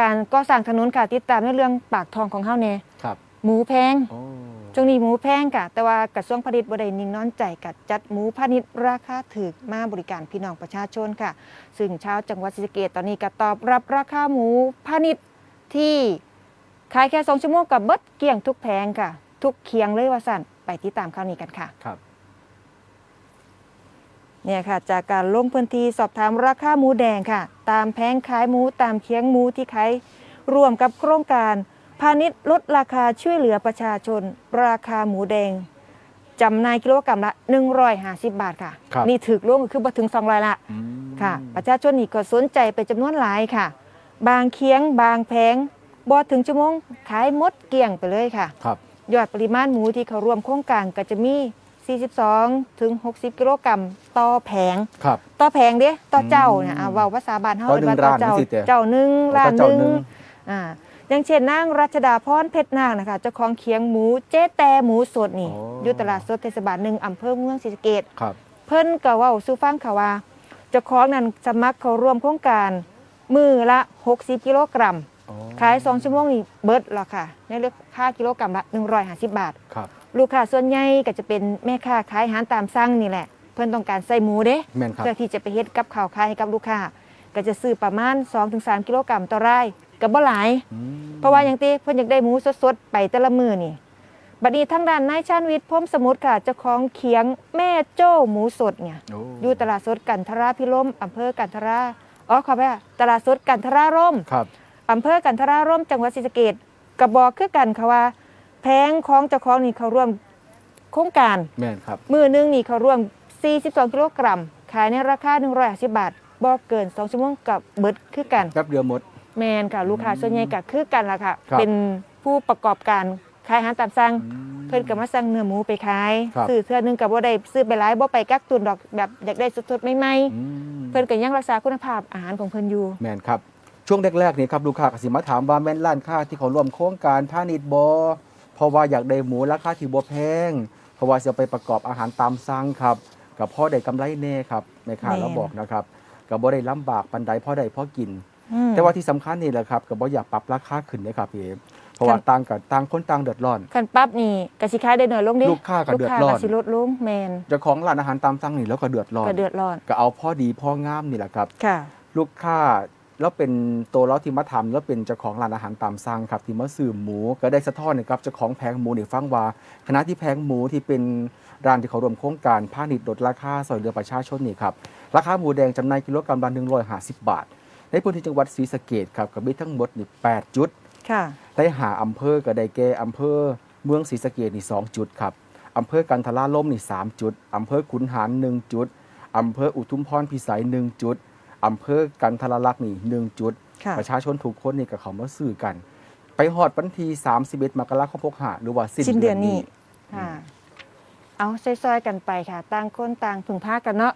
การก่อสร้างถนนค่ะติดตามในเรื่องปากท้องของเฮาแน่ครับหมูแพงโอ้ช่วงนี้หมูแพงค่ะ แต่ว่ากระทรวงพาณิชย์บ่ได้นิ่งนอนใจกับจัดหมูพาณิชย์ราคาถูกมาบริการพี่น้องประชาชนค่ะ ซึ่งชาวจังหวัดศรีสะเกษตอนนี้ก็ตอบรับราคาหมูพาณิชย์ที่ขายแค่2ชั่วโมงกับเบิดเกลี้ยงทุกแผงค่ะ ทุกเคียงเลยว่าสั่นไปติดตามข่าวนี้กันค่ะ ครับ เนี่ยค่ะจากการลงพื้นที่สอบถามราคาหมูแดงค่ะ ตามแผงขายหมูตามเคียงหมูที่ขายรวมกับโครงการพาณิชย์ลดราคาช่วยเหลือประชาชน ราคาหมูแดงจำหนายกิโลกรัมละ 150 บาทค่ะครับนี่ถึกลงก็คือบ่ถึง 200 ละอืมค่ะ ประชาชนนี่ก็สนใจไปจำนวนหลายค่ะ บางเคียงบางแผงบ่ถึงชั่วโมงขายหมดเกลี้ยงไปเลยค่ะครับยอดปริมาณหมูที่เขาร่วมโครงการก็จะมี 42 ถึง 60 กิโลกรัมต่อแผง ครับ ต่อแผงเด้ต่อเจ้าเนี่ยอืมอ่าเว้าภาษาบ้านเฮาต่อหนึ่งเรียกว่าร้านเจ้าสิเจ้าเจ้าหนึ่งร้านหเจ้านึ่งหนึ่งอ่าอย่างเช่นนางรัชดาพรเพชรนางนะคะเจ้าของเคียงหมูเจ๊แต่หมูสดนี่โอ้อยู่ตลาดสดเทศบาลหนึ่งอำเภอเมืองศรีสะเกษ ครับ เพิ่นก็เว้าสู่ฟังค่ะว่าเจ้าของนั้นสมัครเข้าร่วมโครงการมือละ 60 กิโลกรัมโอ้ขาย 2 ชั่วโมงนี่เบิดแล้วค่ะในเลือกค่ากิโลกรัมละ 150 บาท ครับ ลูกค้าส่วนใหญ่ก็จะเป็นแม่ค้าขายอาหารตามสั่งนี่แหละ เพิ่นต้องการใส่หมูเด้แม่นครับ เพื่อที่จะไปเฮ็ดกับข้าวขายให้กับลูกค้าก็จะซื้อประมาณ 2-3 กิโลกรัมต่อไร่ก็บ่หลาย อืมเพราะว่าอย่างที่เพิ่นอยากได้หมูสดๆ ไปแต่ละมื้อนี่บัดนี้ทางด้านนายชาญวิทย์พรหมสมุทรค่ะเจ้าของเขียงแม่โจ้หมูสดเนี่ย โอ้อยู่ตลาดสดกันทราพิรมอำเภอกันทราอ๋อขอไปค่ะตลาดสดกันทราร่มครับ อำเภอกันทราร่มจังหวัดศรีสะเกษกระบอกคือกันค่ะว่า แพงของเจ้าของนี่เขาร่วมโครงการ แม่นครับ มือหนึงนี่เขาร่วม 42 กิโลกรัม ขายในราคา 150 บาทบ่เกิน 2 ชั่วโมงกับเบิดคือกัน แป๊บเดียวหมด แมนค่ะ ลูกค้าส่วนใหญ่ก็คือกันล่ะค่ะ ครับ เป็นผู้ประกอบการขายอาหารตามสั่งอืมเพิ่นก็มาสั่งเนื้อหมูไปขายครับ ซื้อเทื่อหนึงก็บ่ได้ซื้อไปหลายบ่ไปกักตุนดอกแบบอยากได้สดๆใหม่อืมๆเพิ่นก็ยังรักษาคุณภาพอาหารของเพิ่นอยู่ แม่นครับ ช่วงแรกๆนี่ครับลูกค้าก็สิมาถามว่าแม่นร้านค้าที่เขาร่วมโครงการพาณิชย์บ่ เพราะว่าอยากได้หมูราคาที่บ่แพง เพราะว่าจะเอาไปประกอบอาหารตามสั่งครับกับพ่อได้กำไรแน่ครับแม่ค้าแม่นเราบอกนะครับก็บ่ได้ลำบากปานใดพ่อได้พ่อกินอืมแต่ว่าที่สำคัญนี่แหละครับก็บ่อยากปรับราคาขึ้นนะครับพี่เอเพราะว่าครับต่างกับต่างคนต่างเดือดร้อนคันปั๊บนี่ก็สิขายได้น้อยลงเดิลูกค้าก็เดือดร้อนลูกค้าก็สิลดลงแมนเจ้าของร้านอาหารตามสั่งนี่แล้วก็เดือดร้อนก็เดือดร้อนก็เอาพ่อดีพ่องามนี่แหละครับค่ะ ลูกค้า แล้วเป็นตัวเราที่มาทำแล้วเป็นเจ้าของร้านอาหารตามสั่งครับที่มาซื้อหมูก็ได้สะท้อนนะครับเจ้าของแผงหมูนี่ฟังว่าคณะที่แผงหมูที่เป็นร้านที่เขารวมโครงการพาณิชย์ลดราคาสอยเรือประชาชนนี่ครับราคาหมูแดงจำหน่ายกิโลกรัมละ150 บาท ในพื้นที่จังหวัดศรีสะเกษครับกับมีทั้งหมดนี่8จุดค่ะได้หาอำเภอก็ได้แก่อำเภอเมืองศรีสะเกษนี่2จุดครับอำเภอกันทราล่มนี่3จุดอำเภอขุนหาร1จุดอำเภออุทุมพรพิสัย1จุด อำเภอกันทรลักษณ์นี่1จุดค่ะประชาชนถูกคนนี่กับเขามาซื้อกัน ไปหอดวันที่31มกราคม65หรือว่าสิ้นสิ้นเดืเดืออนนนี้นี้ ค่ะ เอาซอยๆกันไปค่ะ ต่างคนต่างพึ่งพากันเนาะ